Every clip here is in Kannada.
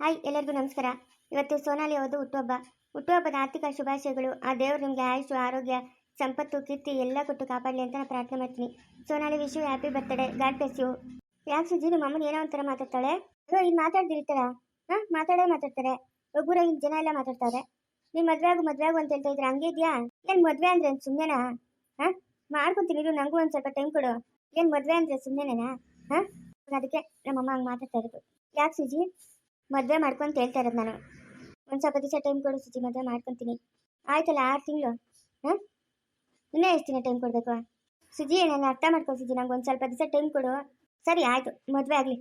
ಹಾಯ್, ಎಲ್ಲರಿಗೂ ನಮಸ್ಕಾರ. ಇವತ್ತು ಸೋನಾಲಿ ಅವರು ಹುಟ್ಟುಹಬ್ಬ. ಹುಟ್ಟುಹಬ್ಬದ ಆರ್ಥಿಕ ಶುಭಾಶಯಗಳು. ಆ ದೇವರು ನಿಮಗೆ ಆಯುಷು, ಆರೋಗ್ಯ, ಸಂಪತ್ತು, ಕೀರ್ತಿ ಎಲ್ಲ ಕೊಟ್ಟು ಕಾಪಾಡಲಿ ಅಂತ ನಾನು ಪ್ರಾರ್ಥನೆ ಮಾಡ್ತೀನಿ. Sonali Vishwa happy birthday god bless you ಯಾಕೆ ಸುಜಿ ನಿಮ್ಮ ಅಮ್ಮನ ಏನೋ ಒಂಥರ ಮಾತಾಡ್ತಾಳೆ? ಅಯ್ಯೋ ಈ ಮಾತಾಡ್ದಿರ್ತಾರ? ಹಾಂ, ಮಾತಾಡೇ ಮಾತಾಡ್ತಾರೆ. ಒಬ್ಬರಾಗಿ ಜನ ಎಲ್ಲ ಮಾತಾಡ್ತಾರೆ ನೀನು ಮದುವೆ ಆಗು ಮದುವೆ ಆಗು ಅಂತ ಹೇಳ್ತಾ ಇದ್ರೆ ಹಂಗೆ ಇದೆಯಾ? ಏನು ಮದುವೆ ಅಂದ್ರೆ ಸುಮ್ಮನೆನಾ ಹಾಂ, ಮಾಡ್ಕೊತೀನಿ ಇದು ನನಗೂ ಒಂದು ಸ್ವಲ್ಪ ಟೈಮ್ ಕೊಡು. ಏನು ಮದುವೆ ಅಂದ್ರೆ ಸುಮ್ಮನೆನಾ ಹಾಂ, ಅದಕ್ಕೆ ನಮ್ಮಮ್ಮ ಹಂಗೆ ಮಾತಾಡ್ತಾ ಇರೋದು. ಯಾಕೆ ಸುಜಿ ಮದುವೆ ಮಾಡ್ಕೊಂತ ಹೇಳ್ತಾ ಇರೋದು ನಾನು. ಒಂದು ಸ್ವಲ್ಪ ದಿವಸ ಟೈಮ್ ಕೊಡು ಸುಚಿ ಮದುವೆ ಮಾಡ್ಕೊತೀನಿ. ಆಯ್ತಲ್ಲ, ಆರು ತಿಂಗಳು? ಹಾಂ ಇನ್ನೂ ಎಷ್ಟು ದಿನ ಟೈಮ್ ಕೊಡಬೇಕು? ಸುಜಿ ನಾನು ಅರ್ಥ ಮಾಡ್ಕೊ ಸುಜಿ, ನಂಗೆ ಒಂದು ಸ್ವಲ್ಪ ದಿವಸ ಟೈಮ್ ಕೊಡು. ಸರಿ, ಆಯಿತು, ಮದುವೆ ಆಗಲಿ.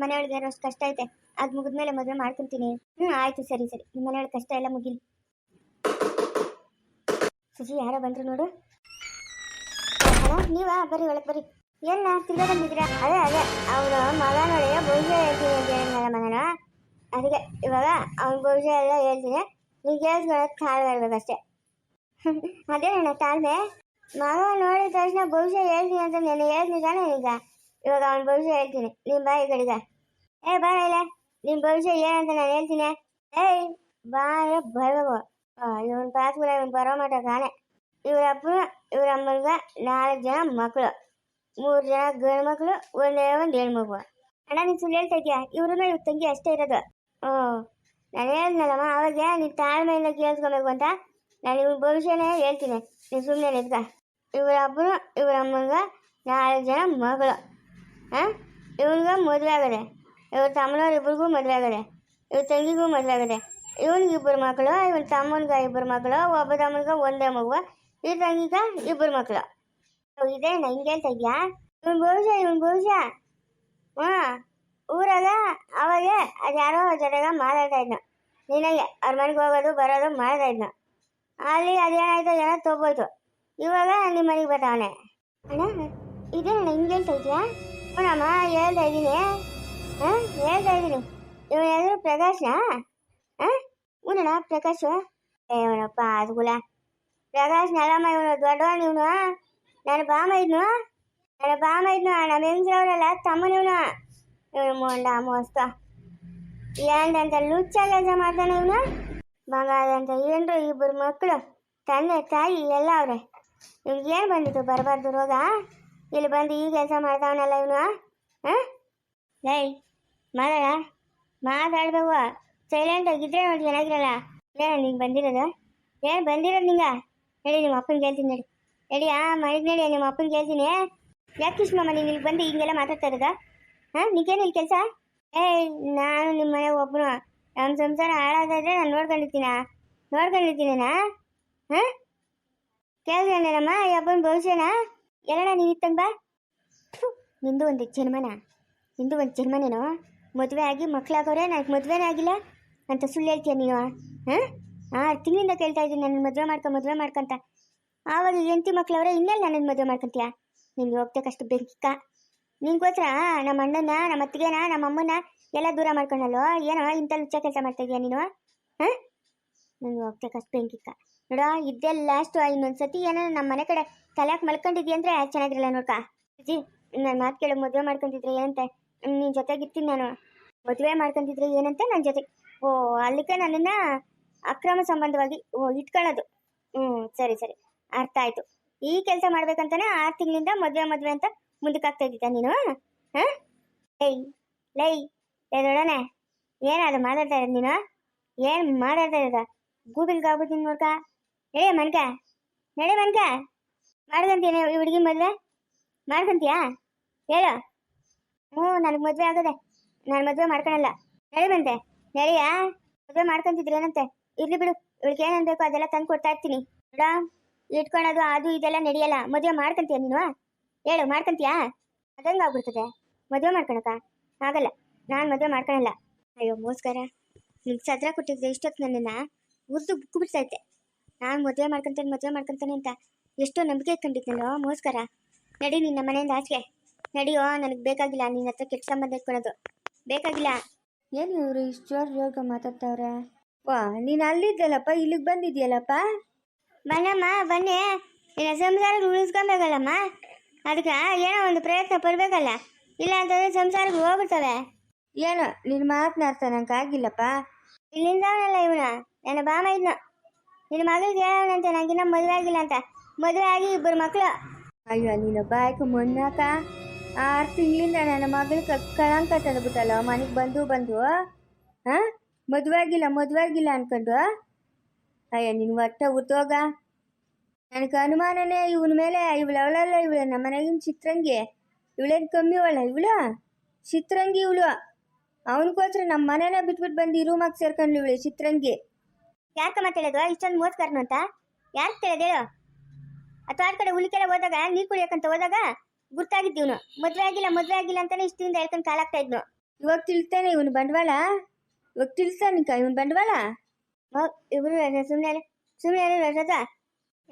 ಮನೆಯೊಳಗೆ ಯಾರೋ ಅಷ್ಟು ಕಷ್ಟ ಐತೆ. ಅದು ಮುಗಿದ್ಮೇಲೆ ಮದುವೆ ಮಾಡ್ಕೊತೀನಿ. ಹ್ಞೂ ಆಯಿತು, ಸರಿ ಸರಿ. ನಿಮ್ಮ ಮನೆಯೊಳಗೆ ಕಷ್ಟ ಎಲ್ಲ ಮುಗಿಲಿ. ಸುಜಿ, ಯಾರೋ ಬಂದರು ನೋಡು. ಹಲೋ, ನೀವಾ? ಬರ್ರಿ, ಒಳಗೆ ಬರ್ರಿ. ಎಲ್ಲ ಬಂದಿದ್ದೀರಾ? ಅದೇ ಅದೇ. ಅವಳು ಮಗ ಬೋಜೆ ಅದಕ್ಕೆ ಇವಾಗ ಅವ್ನ ಭವಿಷ್ಯ ಎಲ್ಲ ಹೇಳ್ತೀನಿ. ನೀವು ಕೇಳಿಸ್ಕೊಳ್ಳೋದು ತಾಳ್ಮೆ ಇರ್ಬೇಕಷ್ಟೇ ಅದೇ ನನ್ನ ತಾಳ್ಮೆ. ಮಗ ನೋಡಿದ ತಕ್ಷಣ ಭವಿಷ್ಯ ಹೇಳ್ತೀನಿ ಅಂತ ನಾನು ಹೇಳ್ತೀನಿ ತಾನೇ ಈಗ. ಇವಾಗ ಅವ್ನ ಭವಿಷ್ಯ ಹೇಳ್ತೀನಿ. ನಿಮ್ಮ ಬಾಯಿ ಕಡೆಗ. ಏ, ಬಾ ಇಲ್ಲ ನಿಮ್ಮ ಭವಿಷ್ಯ ಏನಂತ ನಾನು ಹೇಳ್ತೀನಿ. ಏಯ್, ಬಾ ಬರ್ಬೇಕು. ಇವನ್ ಪಾಸ್ಗಳ ಇವನ್ ಬರೋ ಮಟ ಕಾಣೆ ಇವ್ರ ಇವ್ರ ಅಮ್ಮಗ ನಾಲ್ಕು ಜನ ಮಕ್ಕಳು ಮೂರು ಜನ ಗಂಡು ಮಕ್ಕಳು ಒಂದೇ ಒಂದು ಹೆಣ್ಮಗು. ಅಣ್ಣ, ನೀನು ಸುಳ್ಳು ಹೇಳ್ತಾ ಇದೆಯಾ? ಇವ್ರನ್ನ ಇವ್ರ ತಂಗಿ ಅಷ್ಟೇ ಇರೋದು. ಹ್ಞೂ ನಾನು ಹೇಳಿದ್ನಲ್ಲಮ್ಮ, ಅವಾಗ ನೀನು ತಾಳ್ಮೆಯಿಂದ ಕೇಳಿಸ್ಕೊಬೇಕು ಅಂತ ನಾನು ಇವ್ರ ಭವಿಷ್ಯನೇ ಹೇಳ್ತೀನಿ. ನೀನು ಸುಮ್ಮನೆ ನಿಂತ್ಕ. ಇವರ ಅಪ್ಪನು, ಇವ್ರ ಅಮ್ಮನಿಗೆ ನಾಲ್ಕು ಜನ ಮಗಳು. ಹಾಂ ಇವ್ನಿಗೆ ಮದುವೆ ಆಗದೆ, ಇವ್ರ ತಮ್ಮನವ್ರ ಇಬ್ರಿಗೂ ಮದುವೆ ಆಗದೆ, ಇವ್ರ ತಂಗಿಗೂ ಮದುವೆ ಆಗದೆ, ಇವನಿಗೆ ಇಬ್ಬರು ಮಕ್ಕಳು ಇವನ ತಮ್ಮನಿಗೆ ಇಬ್ಬರು ಮಕ್ಕಳು ಒಬ್ಬ ತಮ್ಮನಿಗೆ ಒಂದೇ ಮಗು, ಈ ತಂಗಿಗ ಇಬ್ಬರು ಮಕ್ಕಳು ಇದೇ ಹಿಂಗೆ ಹೇಳ್ತಾ ಇದ್ಯಾ? ಇವನ್ ಭವಿಷ್ಯ ಇವನ್ ಭವಿಷ್ಯ. ಹಾಂ. ಅದ್ಯಾರೋ ಜೊತೆಗ ಮಾತಾಡ್ತಾ ಇದ್ನ. ನಿನಗೆ ಅವ್ರ ಮನೆಗೆ ಹೋಗೋದು, ಬರೋದು ಮಾಡ್ತಾ ಇದ್ನ. ಅಲ್ಲಿ ಅದೇನಾಯ್ತು ಏನೋ ತೊಗೋಯ್ತು ಇವಾಗ ನಿಮ್ಮ ಮನೆಗೆ ಬರ್ತಾವನೆ ಅಣ್ಣ ಇದೇನಣ್ಣ ಹಿಂಗೆ ಹೇಳ್ತಾ ಇದೆಯಾ? ಅಣ್ಣಮ್ಮ ಹೇಳ್ತಾ ಇದ್ದೀನಿ. ಹಾಂ, ಹೇಳ್ತಾ ಇದ್ದೀನಿ. ಇವನ ಹೆಸರು ಪ್ರಕಾಶ್ನಾ? ಹಾಂ ಹ್ಞೂನಣ್ಣ ಪ್ರಕಾಶ್. ಅದು ಅದ್ಗುಲ ಪ್ರಕಾಶ್ ನೆಲಮ್ಮ ಇವನು ದೊಡ್ಡವನು ಇವನು. ನನ್ನ ಬಾಮ ಇದ್ನು ನನ್ನ ಬಾಮ ಇದ್ನು ನಮ್ಮ ಹೆಂಗ್ಸವ್ರಲ್ಲ ತಮ್ಮನ ಇವನು. ಇವನು ಮೊಂಡ ಮೋಸ್ತ. ಏನಂತ ಲುಚ್ಚ ಕೆಲಸ ಮಾಡ್ತಾನೆ ಇವನು. ಮಗಾದಂತ ಏನ್ರು ಇಬ್ಬರು ಮಕ್ಕಳು ತಂದೆ, ತಾಯಿ, ಎಲ್ಲ ಅವ್ರೆ. ಇವ್ನಿಗೆ ಏನು ಬಂದಿತ್ತು ಬರಬಾರ್ದು ರೋಗ? ಇಲ್ಲಿ ಬಂದು ಈ ಕೆಲಸ ಮಾಡ್ತಾವನಲ್ಲ ಇವನು ಹಾಂ ಲೈ, ಮಾತಾಡ. ಮಾತಾಡ್ಬೇಕು. ಸೈಲೆಂಟ್ ಆಗಿದ್ರೆ ನೋಡಿ ಚೆನ್ನಾಗಿರಲ್ಲ. ಏನು ನಿಂಗೆ ಬಂದಿರೋದು? ಏನು ಬಂದಿರೋದು ನಿಂಗ? ಹೇಳಿ ನಿಮ್ಮ ಅಪ್ಪನ ಕೇಳ್ತೀನಿ ನೋಡಿ. ಹೇಳಿ ಆ, ಮನೆಗೆ ನೋಡಿ, ನಿಮ್ಮ ಅಪ್ಪನ ಕೇಳ್ತೀನಿ. ಯಾಕೆ ಕೃಷ್ಣಮ್ಮ, ನೀನು ಇಲ್ಲಿ ಬಂದು ಹಿಂಗೆಲ್ಲ ಮಾತಾಡ್ತಾ ಇರೋದ? ಹಾಂ ನಿಂಗೇನು ಇಲ್ಲಿ ಕೆಲಸ? ಏಯ್ ನಾನು ನಿಮ್ಮ ಮನೆ ಒಬ್ಬನು ನಮ್ಮ ಸಂಸಾರ ಹಾಳಾದಾದ್ರೆ ನಾನು ನೋಡ್ಕೊಂಡಿರ್ತೀನ? ನೋಡ್ಕೊಂಡಿರ್ತೀನ ಹಾಂ? ಕೇಳ್ದೇನಮ್ಮ ಈ ಹಬ್ಬನ ಭವಿಷ್ಯನ? ಎಲ್ಲಣ್ಣ ನೀನು ಇತ್ತಂಗ ಬಾ. ನಿಂದು ಒಂದು ಜನ್ಮನ. ನಿಂದು ಒಂದು ಜನ್ಮನೇನೋ? ಮದುವೆ ಆಗಿ ಮಕ್ಕಳಾಗೋರೆ ನನಗೆ ಮದುವೆನೇ ಆಗಿಲ್ಲ? ಅಂತ ಸುಳ್ಳು ಹೇಳ್ತೀಯ ನೀನು? ಹಾಂ? ಆರು ತಿಂಗಳಿಂದ ಕೇಳ್ತಾ ಇದ್ದೀನಿ ನನ್ನ ಮದುವೆ ಮಾಡ್ಕೊ, ಮದುವೆ ಮಾಡ್ಕೊಂತ ಆವಾಗ ಎಂತಿ ಮಕ್ಕಳವ್ರೆ ಇನ್ನೆಲ್ಲ ನನ್ನ ಮದುವೆ ಮಾಡ್ಕೊಂತೀಯ? ನಿನ್ಗೆ ಹೋಗ್ತಕ್ಕಷ್ಟು ಬೆಂಕಿಕ್ಕ ನಿನ್ಗೋಸ್ಕರ ನಮ್ಮ ಅಣ್ಣನ ನಮ್ಮ ಅತ್ತಿಗೆನ, ನಮ್ಮ ಅಮ್ಮನ ಎಲ್ಲ ದೂರ ಮಾಡ್ಕೊಂಡಲ್ಲೋ? ಏನೋ ಇಂಥ ಲುಚ್ಚ ಕೆಲಸ ಮಾಡ್ತಾ ಇದೀಯ ನೀನು? ಹಾಂ? ನಿನ್ಗೆ ಕಷ್ಟ ಬೆಂಕಿಕ್ಕ. ನೋಡ ಇದ್ದೇ ಲಾಸ್ಟು ಇನ್ನೊಂದು ಸತಿ ಏನೋ ನಮ್ಮ ಮನೆ ಕಡೆ ತಲೆಯಾಕೆ ಮಲ್ಕೊಂಡಿದ್ಯ ಅಂದರೆ ಚೆನ್ನಾಗಿರಲ್ಲ ನೋಡ್ಕ. ಅಜ್ಜಿ, ನನ್ನ ಮಾತು ಕೇಳಿ, ಮದುವೆ ಮಾಡ್ಕೊಂತಿದ್ರೆ ಏನಂತೆ? ನಿನ್ನ ಜೊತೆಗಿರ್ತೀನಿ ನಾನು. ಮದುವೆ ಮಾಡ್ಕೊಂತಿದ್ರೆ ಏನಂತೆ ನನ್ನ ಜೊತೆ. ಓ ಅಲ್ಲಿಗೆ ನನ್ನನ್ನು ಅಕ್ರಮ ಸಂಬಂಧವಾಗಿ, ಓ, ಇಟ್ಕೊಳ್ಳೋದು. ಹ್ಞೂ ಸರಿ ಸರಿ. ಅರ್ಥ ಆಯ್ತು. ಈ ಕೆಲಸ ಮಾಡ್ಬೇಕಂತಾನೆ ಆರು ತಿಂಗಳಿಂದ ಮದುವೆ ಮದುವೆ ಅಂತ ಮುಂದಕ್ಕೆ ಆಗ್ತಾ ನೀನು? ಹಾಂ? ಲೈ ಲೈ, ಲೇ ನೋಡೋಣ ಏನಾದ್ರು ಮಾತಾಡ್ತಾ ಇರೋದು ನೀನು? ಏನು ಮಾತಾಡ್ತಾ ಇರೋದ? ಗೂಗಲ್ ಆಗ್ಬಿಡ್ತೀನಿ ನೋಡ್ಕ ನಡಿ ಮನ್ಕ, ನಡೆ ಮನ್ಕ. ಮಾಡ್ಕೊಂತೀಯ ಈ ಹುಡುಗಿ ಮದುವೆ? ಮಾಡ್ಕೊಂತೀಯಾ? ಹೇಳು. ಹ್ಞೂ, ನನಗೆ ಮದುವೆ ಆಗದೆ. ನಾನು ಮದುವೆ ಮಾಡ್ಕೊಳಲ್ಲ. ನಡಿ ಬಂತೆ. ನಡೆಯಾ? ಮದುವೆ ಮಾಡ್ಕೊಂತಿದ್ರೆ ಏನಂತೆ? ಇರ್ಲಿ ಬಿಡು. ಇವಳಿಗೆ ಏನೇನು ಬೇಕೋ ಅದೆಲ್ಲ ತಂದು ಕೊಡ್ತಾ ಇರ್ತೀನಿ. ನೋಡ. ಇಟ್ಕೊಳೋದು, ಅದು, ಇದೆಲ್ಲ ನಡೆಯಲ್ಲ. ಮದುವೆ ಮಾಡ್ಕೊಂತೀಯ ನೀನು? ಹೇಳು ಮಾಡ್ಕೊಂತೀಯಾ? ಅದಂಗೆ ಆಗ್ಬಿಡ್ತದೆ. ಮದುವೆ ಮಾಡ್ಕೊಳಕ ಆಗಲ್ಲ. ನಾನು ಮದುವೆ ಮಾಡ್ಕೊಳಲ್ಲ. ಅಯ್ಯೋ ಮೋಸ್ಕರ. ನಿಮ್ಗೆ ಸದ್ರ ಕೊಟ್ಟಿದ್ದೆ ಇಷ್ಟೊತ್ತು ನನ್ನನ್ನು. ಉರ್ದು ಬುಕ್ಕು ಬಿಡ್ತೈತೆ ನಾನು ಮದುವೆ ಮಾಡ್ಕೊಂತಾನೆ ಮದುವೆ ಮಾಡ್ಕೊಂತೇನೆ ಅಂತ ಎಷ್ಟೋ ನಂಬಿಕೆ ಇಟ್ಕೊಂಡಿದ್ನಲ್ಲೋ ಮೋಸ್ಕರ. ನಡಿ ನಿನ್ನ ಮನೆಯಿಂದ ಆಚೆ ನಡಿಯೋ ನನಗೆ ಬೇಕಾಗಿಲ್ಲ. ನಿನ್ನ ಹತ್ರ ಕೆಟ್ಟ ಸಂಬಂಧ ಇಟ್ಕೊಳೋದು. ಬೇಕಾಗಿಲ್ಲ. ಏನು ಇವರು ಇಷ್ಟು ಜೋರ್ ಮಾತಾಡ್ತಾವ್ರೆ? ವಾ ನೀನು ಅಲ್ಲಿದ್ದಲ್ಲಪ್ಪ? ಇಲ್ಲಿಗೆ ಬಂದಿದ್ಯಲ್ಲಪ್ಪ? ಬನ್ನಮ್ಮ ಬನ್ನಿ. ನಿನ್ನ ಸಂಸಾರ ಉಳಿಸ್ಕೊಬೇಕಲ್ಲಮ್ಮ ಅದಕ್ಕೆ ಏನೋ ಒಂದು ಪ್ರಯತ್ನ ಪಡ್ಬೇಕಲ್ಲ? ಇಲ್ಲ ಅಂತಂದ್ರೆ ಸಂಸಾರಕ್ಕೆ ಹೋಗ್ಬಿಡ್ತವೆ. ಏನು ನಿನ್ನ ಅರ್ಥ ನಂಗೆ ಆಗಿಲ್ಲಪ್ಪ. ಇಲ್ಲಿಂದ ಅವನಲ್ಲ ಇವನು? ನನ್ನ ಬಾಮ ಇದ್ನು. ನಿನ್ನ ಮಗಳಿಗೆ ಹೇಳವನಂತೆ ನಂಗಿನ್ನ ಮದುವೆ ಆಗಿಲ್ಲ ಅಂತ. ಮದುವೆ ಆಗಿ ಇಬ್ಬರು ಮಕ್ಕಳು ಅಯ್ಯೋ ನೀನು ಬಾಯ್ಕ ಮೊನ್ನಾಕ ಆರು ತಿಂಗಳಿಂದ ನನ್ನ ಮಗಳಿಗೆ ಕಳಂಕ ತಂದ್ಬಿಟ್ಟಲ್ಲ ಮನೆಗೆ ಬಂದು ಬಂದು ಹಾಂ? ಮದುವೆ ಆಗಿಲ್ಲ ಮದುವೆ ಆಗಿಲ್ಲ ಅನ್ಕೊಂಡು. ಅಯ್ಯ ನಿನ್ನ ಒಟ್ಟ ಉತ್ತೋಗ ನನಗೆ ಅನುಮಾನನೇ ಇವನ ಮೇಲೆ ಇವಳು ಅವಳಲ್ಲ ಇವಳು ನಮ್ಮ ಮನೆಗಿನ ಚಿತ್ರಂಗಿ. ಇವಳೇನು ಕಮ್ಮಿ ಅವಳ ಇವಳು? ಚಿತ್ರಂಗಿ ಇವಳು. ಅವನಿಗೋಸ್ಕರ ನಮ್ಮ ಮನೇನ ಬಿಟ್ಬಿಟ್ಟು ಬಂದು ಈ ರೂಮಾಗಿ ಸೇರ್ಕೊಂಡು ಇವಳು ಚಿತ್ರಂಗಿ. ಯಾಕೆ ಮಾತಾಡೋದು ಇಷ್ಟೊಂದು ಮೋಸ್ಕರ್ನು ಅಂತ? ಯಾರು ತಿಳಿದ ಅಥವಾ ಆ ಕಡೆ ಉಳಿಕೆಲ್ಲ ಹೋದಾಗ ನೀರು ಕುಡಿಯೋಕಂತ ಹೋದಾಗ ಗುರ್ತಾಗಿದ್ದು ಇವನು. ಮದುವೆ ಆಗಿಲ್ಲ ಮದುವೆ ಆಗಿಲ್ಲ ಅಂತಾನೆ ಇಷ್ಟದಿಂದ ಹೇಳ್ಕೊಂಡು ಕಾಲಾಗ್ತಾ ಇದ್ನು. ಇವಾಗ ತಿಳಿತಾನೆ ಇವನು ಬಂಡವಾಳ? ಇವಾಗ ತಿಳಿಸ್ತಾನಿಕ ಇವನು ಬಂಡವಾಳ? ಇವರು ಸುಮ್ಮನೆ ಸುಮ್ಮನೆ ರಜದ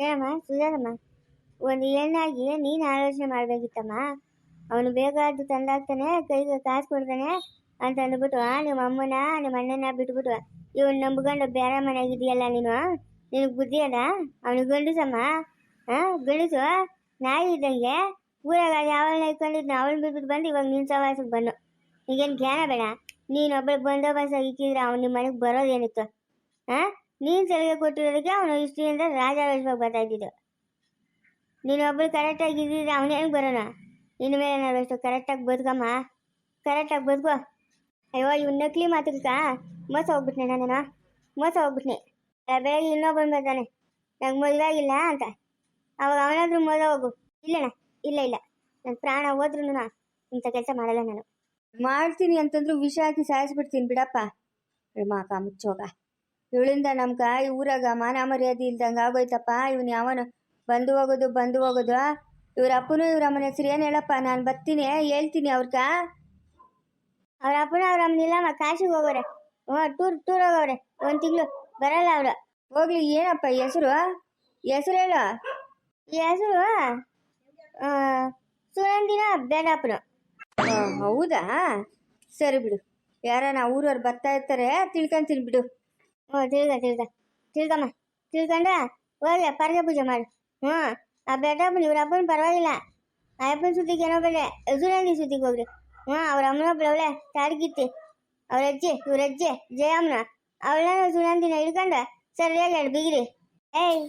ಏನಮ್ಮ ಸುಧಾರಮ್ಮ ಒಂದು ಹೆಣ್ಣಾಗಿ ನೀನು ಆಲೋಚನೆ ಮಾಡಬೇಕಿತ್ತಮ್ಮ. ಅವನು ಬೇಕಾದ್ದು ತಂದಾಗ್ತಾನೆ ಕೈಗೆ ಕಾಸು ಕೊಡ್ತಾನೆ ಅಂತ ಅಂದ್ಬಿಟ್ಟು ನಿಮ್ಮ ಅಮ್ಮನ, ನಿಮ್ಮ ಅಣ್ಣನ ಬಿಟ್ಬಿಟ್ಟು, ಇವನು ನಂಬ್ಕೊಂಡು ಬೇರೆ ಮನೆಯಾಗಿದೆಯಲ್ಲ ನೀನು? ನಿನಗೆ ಬುದ್ಧಿ ಅದ? ಅವನಿಗೆ ಗಂಡಸಮ್ಮ? ಹಾಂ ಗಂಡಸು? ನಾಯಿ ಇದ್ದಂಗೆ? ಊರಾಗ ಯಾವಳನ್ನ ಇಟ್ಕೊಂಡಿದ್ನ ಅವಳನ್ನ ಬಿಟ್ಬಿಟ್ಟು ಬಂದು ಇವಾಗ ನಿನ್ನ ಸವಾಸಕ್ಕೆ ಬಂದು. ಈಗೇನು ಜ್ಞಾನ ಬೇಡ? ನೀನು ಒಬ್ಬಳು ಬಂದೋಬಸ್ತಾಗಿ ಇಕ್ಕಿದ್ರೆ ಅವ್ನು ನಿಮ್ಮ ಮನೆಗೆ ಬರೋದೇನಿತ್ತು? ಹಾಂ ನೀನು ಸಲಿಗೆ ಕೊಟ್ಟಿರೋದಕ್ಕೆ ಅವನು ಇಷ್ಟಿಯಿಂದ ರಾಜ ಬರ್ತಾ ಇದ್ದಿದ್ದು. ನೀನು ಒಬ್ಬಳು ಕರೆಕ್ಟಾಗಿ ಇದ್ದಿದ್ರೆ ಅವನು ಹೆಂಗೆ ಬರೋಣ? ಇನ್ನು ಮೇಲೆ ನಾವು ಅಷ್ಟು ಕರೆಕ್ಟಾಗಿ ಬದುಕಮ್ಮ. ಕರೆಕ್ಟಾಗಿ ಬದುಕೋ. ಅಯ್ಯೋ ಇವ್ ನಕಲಿ ಮಾತುಕ ಮೋಸ ಹೋಗ್ಬಿಟ್ನೆ ನಾನು ಮೋಸ ಹೋಗ್ಬಿಟ್ನೆ. ಬೆಳಗ್ಗೆ ಇನ್ನೊಬ್ಬನು ಬರ್ತಾನೆ. ನಂಗೆ ಮದುವೆ ಆಗಿಲ್ಲ ಅಂತ. ಅವಾಗ ಅವನಾದ್ರೂ ಮದುವೆ ಹೋಗು. ಇಲ್ಲಣ್ಣ, ಇಲ್ಲ ಇಲ್ಲ. ನನ್ನ ಪ್ರಾಣ ಹೋದ್ರೂ ಇಂಥ ಕೆಲಸ ಮಾಡಲ್ಲ ನಾನು. ಮಾಡ್ತೀನಿ ಅಂತಂದ್ರು ವಿಷ ಹಾಕಿ ಸಾಯಿಸ್ಬಿಡ್ತೀನಿ ಬಿಡಪ್ಪ. ಮಾಕ, ಮುಚ್ಚೋಗ. ಇವಳಿಂದ ನಮ್ಗೆ ಈ ಊರಾಗ ಮಾನ ಮರ್ಯಾದೆ ಇಲ್ದಂಗೆ ಆಗೋಯ್ತಪ್ಪ. ಇವನು ಯಾವನು ಬಂದು ಹೋಗೋದು ಬಂದು ಹೋಗೋದು? ಇವ್ರ ಅಪ್ಪನು ಇವ್ರ ಅಮ್ಮನ ಹೆಸರು ಏನು ಹೇಳಪ್ಪ? ನಾನು ಬರ್ತೀನಿ, ಹೇಳ್ತೀನಿ ಅವ್ರಗ. ಅವ್ರ ಅಪ್ಪನ ಅವ್ರ ಅಮ್ಮನಿಲ್ಲಮ್ಮ ಕಾಶಿಗೆ ಹೋಗೋರೆ. ಹ್ಞೂ ಟೂರ್ ಟೂರ್ ಹೋಗವ್ರೆ. ಒಂದು ತಿಂಗಳು ಬರಲ್ಲ ಅವರು. ಹೋಗ್ಲಿ, ಏನಪ್ಪ ಹೆಸರು? ಹೆಸರು ಹೇಳು. ಹೆಸರು ಸುನಂದಿನ ಬೇಡಪ್ಪನು ಹೌದಾ? ಸರಿ ಬಿಡು. ಯಾರನ ಊರವ್ರು ಬರ್ತಾ ಇರ್ತಾರೆ, ತಿಳ್ಕೊಂತೀನಿ ಬಿಡು. ಹ್ಞೂ ತಿಳ್ಕ ತಿಳ್ಕ ತಿಳ್ಕಮ್ಮ ತಿಳ್ಕೊಂಡ ಹೋಗಿ ಪರ್ಗೆ ಪೂಜೆ ಮಾಡು ಹ್ಞೂ ಆ ಬೇಡಪ್ಪನ ಇವ್ರ ಅಪ್ಪನ ಪರವಾಗಿಲ್ಲ ಆ ಅಪ್ಪನ ಸುದ್ದಿಗೆ ಏನೋ ಬೇಡ ಸುನಂದಿ ಸುದ್ದಿಗೆ ಹೋಗ್ರಿ ಹ್ಞೂ ಅವ್ರ ಅಮ್ಮನೊಬ್ಳು ಅವಳೆ ತಾಡ್ಗಿತ್ತಿ ಅವ್ರ ಅಜ್ಜಿ ಇವ್ರ ಅಜ್ಜಿ ಜಯಮ್ಮನ ಅವಳನ್ನ ಸುನಂದಿನ ಹಿಡ್ಕೊಂಡ ಸರಿಯಾಗಿ ಎರಡು ಬಿಗಿರಿ ಏಯ್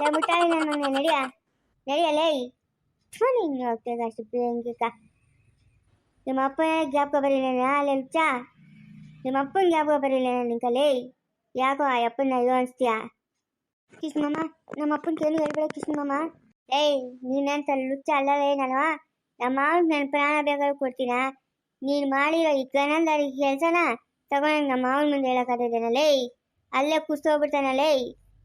ಲೇ ಮುಟ್ಟಾಳಿ ನನ್ನ ನಡಿಯ ನಡಿಯಲ್ಲೇಯ್ ಥು ನೀನು ಹೋಗ್ತೇವೆ ಅಷ್ಟು ಪ್ರಿಯಂಕಿಕ ನಿಮ್ಮ ಅಪ್ಪನ ಜ್ಞಾಪಕ ಬರೀಲೇನ ಅಲ್ಲೇ ಚಾ ನಿಮ್ಮ ಅಪ್ಪನ ಜ್ಞಾಪಕ ಬರೀಲೇನ ನಿಂಕಲೇ ಯಾಕೋ ಆ ಅಪ್ಪನ ಇದು ಅನಿಸ್ತೀಯಾ? ಕೃಷ್ಣಮ್ಮ, ನಮ್ಮ ಅಪ್ಪನ ಏನು ಹೇಳ್ಬೇಡ ಕೃಷ್ಣಮ್ಮ. ಏಯ್, ನೀನಂತ ಲುಚ್ಚ ಅಲ್ಲವೇ ನಾನು ನಮ್ಮ ನನ್ನ ಪ್ರಾಣ ಬೇಕಾದ್ರೂ ಕೊಡ್ತೀನ? ನೀನು ಮಾಡಿರೋ ಈ ಗನಂದಾರಿ ಕೆಲಸನ ತಗೊಂಡು ನಮ್ಮ ಮಾವನ ಮುಂದೆ ಹೇಳಕ್ಕಾಗ್ತದೇನಲ್ಲೇ ಅಲ್ಲೇ ಕುಸ್ತೋಗ್ಬಿಡ್ತಾನಲ್ಲೇ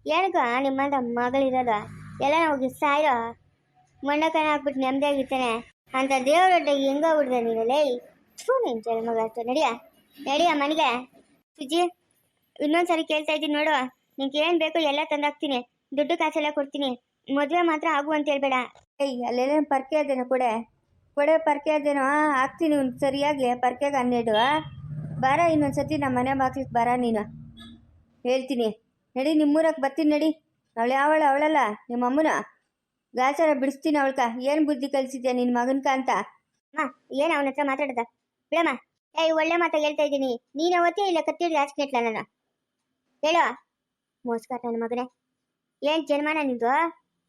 ಏನಕ್ಕ ನಿಮ್ಮಂತ ಮಗಳಿರೋದು? ಎಲ್ಲ ಹೋಗಿ ಸಾಯೋ ಮೊಣ್ಣಕನ ಹಾಕ್ಬಿಟ್ಟು ನೆಮ್ಮದಿಯಾಗಿರ್ತಾನೆ. ಅಂತ ದೇವರೊಟ್ಟಿಗೆ ಹೆಂಗೋಗ್ಬಿಡ್ದೆ ನೀನಲ್ಲೇ ಫೋನ್ ನೀನು ಮಗ ನಡಿಯ? ನಡಿಯ ಮನೆಗೆ? ಸುಜಿ? ಇನ್ನೊಂದ್ಸರಿ ಕೇಳ್ತಾ ಇದ್ದೀನಿ ನೋಡು. ನಿಂಗೆ ಏನು ಬೇಕು ಎಲ್ಲ ತಂದಾಕ್ತೀನಿ. ದುಡ್ಡು ಕಾಸೆಲ್ಲ ಕೊಡ್ತೀನಿ. ಮದುವೆ ಮಾತ್ರ ಆಗು ಅಂತ ಹೇಳ್ಬೇಡ. ಏಯ್ ಅಲ್ಲೆಲ್ಲ ಪರ್ಕೆ ಅದೇನೋ ಕೊಡೆ? ಕೊಡೆ ಪರ್ಕೆ ಅದೇನೋ? ಹಾಕ್ತೀನಿ ಒಂದು ಸರಿಯಾಗಿ. ಪರ್ಕೆಗೆ ಹನ್ನೆರಡು ಬಾರ ಇನ್ನೊಂದು ಸತಿ ನಮ್ಮ ಮನೆ ಬಾಗ್ಲಿಗೆ ಬಾರ ನೀನು. ಹೇಳ್ತೀನಿ. ನಡಿ ನಿಮ್ಮೂರಕ್ಕೆ ಬರ್ತೀನಿ ನಡಿ. ಅವಳು ಯಾವಳು? ಅವಳಲ್ಲ? ನಿಮ್ಮ ಅಮ್ಮನ ಗಾಚಾರ ಬಿಡಿಸ್ತೀನಿ ಅವಳ್ಕ. ಏನು ಬುದ್ಧಿ ಕಲಿಸಿದ್ಯಾ ನಿನ್ನ ಮಗನ್ಕ ಅಂತ? ಅಮ್ಮ ಏನು ಅವನ ಹತ್ರ ಮಾತಾಡದ? ಬಿಡಮ್ಮ. ಏಯ್ ಒಳ್ಳೆ ಮಾತಾ ಹೇಳ್ತಾ ಇದ್ದೀನಿ. ನೀನು ಅವತ್ತೇ ಇಲ್ಲ ಕತ್ತಿಡಿ ಹಾಸ್ನೆಟ್ಲ ನಾನು? ಹೇಳು. ಮೋಸ್ಕರ ನನ್ನ ಮಗನೇ. ಏನ್ ಜನ್ಮಾನ ನಿಂದು?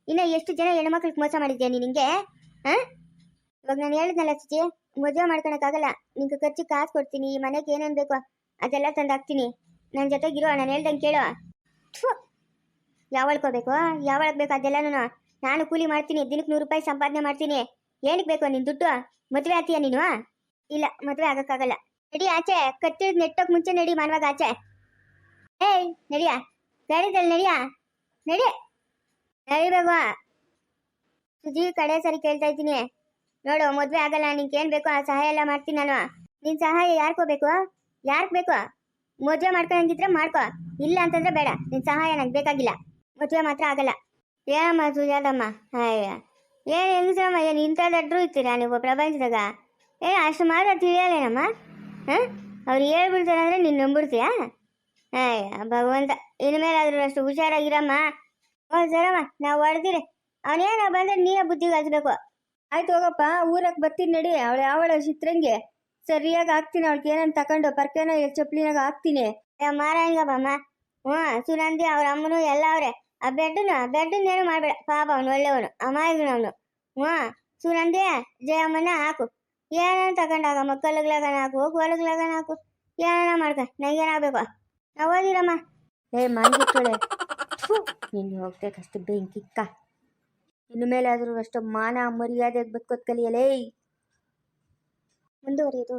ಇನ್ನ ಎಷ್ಟು ಜನ ಹೆಣ್ಮಕ್ಳಿಗೆ ಮೋಸ ಮಾಡಿದ್ಯಾ ನಿಂಗೆ ಹಾಂ? ಇವಾಗ ನಾನು ಹೇಳಿದ್ನಲ್ಲ ಸುಜಿ ಮದುವೆ ಮಾಡ್ಕೊಳಕ್ಕಾಗಲ್ಲ. ನಿಂಗೆ ಖರ್ಚು ಕಾಸು ಕೊಡ್ತೀನಿ ಈ ಮನೆಗೆ ಏನೇನ್ ಬೇಕು ಅದೆಲ್ಲ ತಂದು ಹಾಕ್ತೀನಿ. ನನ್ನ ಜೊತೆಗಿರೋ, ನಾನು ಹೇಳ್ದಂಗೆ ಕೇಳು. ಯಾವಳ್ಕೋಬೇಕು ಯಾವಳಕ್ ಬೇಕು ಅದೆಲ್ಲನೂ ನಾನು ಕೂಲಿ ಮಾಡ್ತೀನಿ ದಿನಕ್ಕೆ ನೂರು ರೂಪಾಯಿ ಸಂಪಾದನೆ ಮಾಡ್ತೀನಿ. ಏನಕ್ಕೆ ಬೇಕು ನಿನ್ ದುಡ್ಡು? ಮದುವೆ ಆತೀಯ ನೀನು? ಇಲ್ಲ, ಮದುವೆ ಆಗಕ್ಕಾಗಲ್ಲ. ನಡಿ ಆಚೆ ಕತ್ತಿದ್ ನೆಟ್ಟೋಕ್ ಮುಂಚೆ ನಡಿ ಮಾನವಾಗ ಆಚೆ. ಏಯ್, ನಡಿಯ? ಗಾಡಿದಲ್ಲಿ ನಡಿಯ? ನಡಿ. ನಡಿಬೇಕು ಸುಜಿ ಕಡೆ ಸರಿ ಕೇಳ್ತಾ ಇದ್ದೀನಿ. ನೋಡು, ಮದುವೆ ಆಗಲ್ಲ ನಿಂಗೆ ಏನ್ ಬೇಕೋ ಆ ಸಹಾಯ ಎಲ್ಲ ಮಾಡ್ತೀನಿ ನಾನು. ನಿನ್ ಸಹಾಯ ಯಾರ್ಕೋ ಬೇಕು? ಯಾರ್ಕ್ ಬೇಕು? ಮದ್ವೆ ಮಾಡ್ಕೊಂಡಂಗಿದ್ರೆ ಮಾಡ್ಕೋ. ಇಲ್ಲ ಅಂತಂದ್ರೆ ಬೇಡ. ನಿನ್ ಸಹಾಯ ನಂಗೆ ಬೇಕಾಗಿಲ್ಲ. ಮದ್ವೆ ಮಾತ್ರ ಆಗಲ್ಲ. ಏನಮ್ಮ ಸುಜಾತಮ್ಮ. ಅಯ್ಯ. ಏನು ಹೆಂಗಸಮ್ಮ, ಏನು ಇಂಥ ದಡ್ರು ಇರ್ತೀರಾ ನೀವು ಪ್ರಪಂಚದಾಗ? ಏನು ಅಷ್ಟು ಮಾತ್ರ ತಿಳಿಯಲ್ಲೇನಮ್ಮ ಹಾಂ? ಅವ್ರು ಹೇಳ್ಬಿಡ್ತಾರೆ ಅಂದರೆ ನೀನು ನಂಬಿಡ್ತೀಯಾ? ಭಗವಂತ, ಇನ್ಮೇಲಾದ್ರೂ ಅಷ್ಟು ಹುಷಾರಾಗಿರಮ್ಮ. ಓ ಸರಮ್ಮ ನಾವು ಹೊಡೆದಿರಿ ಅವನೇನ ಬಂದ್ರೆ ನೀನೇ ಬುದ್ಧಿ ಕಲಿಸ್ಬೇಕು ಆಯ್ತು ಹೋಗಪ್ಪ ಊರಕ್ಕೆ ಬರ್ತೀನಿ ನಡಿ. ಅವಳು ಯಾವಳ ಚಿತ್ರಂಗೆ. ಸರಿಯಾಗಿ ಹಾಕ್ತೀನಿ, ಅವಳಿಗೆ ಏನಂತ ತಕೊಂಡು, ಪರ್ಕೆನೋ ಚಪ್ಪಲಿನಾಗ ಹಾಕ್ತೀನಿ. ಬಮ್ಮ ಹ್ಞೂ ಸುನಂದಿ ಅವ್ರ ಅಮ್ಮನು ಎಲ್ಲ ಅವ್ರೆ. ಆ ಬೆಡ್ಡನು ಬೆಡ್ಡನ್ನ ಏನು ಮಾಡಬೇಡ. ಪಾಪ ಅವನು ಒಳ್ಳೆಯವನು, ಅಮಾಯಕನು ಅವನು. ಹ್ಞೂ ಸುನಂದಿ ಜಯಮ್ಮನ ಹಾಕು. ಏನೇನು ತಗೊಂಡಾಗ ಮಕ್ಕಳಿಗ್ಲಾಗನ ಹಾಕು ಹೊಲಗ್ಲಾಗನ ಹಾಕು. ಏನೇನ ಮಾಡ್ಕ, ನಂಗೇನಾಗಬೇಕು. ಓದಿರಮ್ಮ ಏ ಮಾಂಗಿಟ್ಟೋಳೆ ನೀನು ಹೋಗ್ಬೇಕಷ್ಟು ಬೆಂಕಿಕ್ಕ ಇನ್ನು ಮೇಲೆ ಆದ್ರೂ ಅಷ್ಟು ಮಾನ ಮರ್ಯಾದೆಗೆ ಬದುಕೋದ್ ಕಲಿಯಲೇ ಮುಂದುವರಿಯೋದು.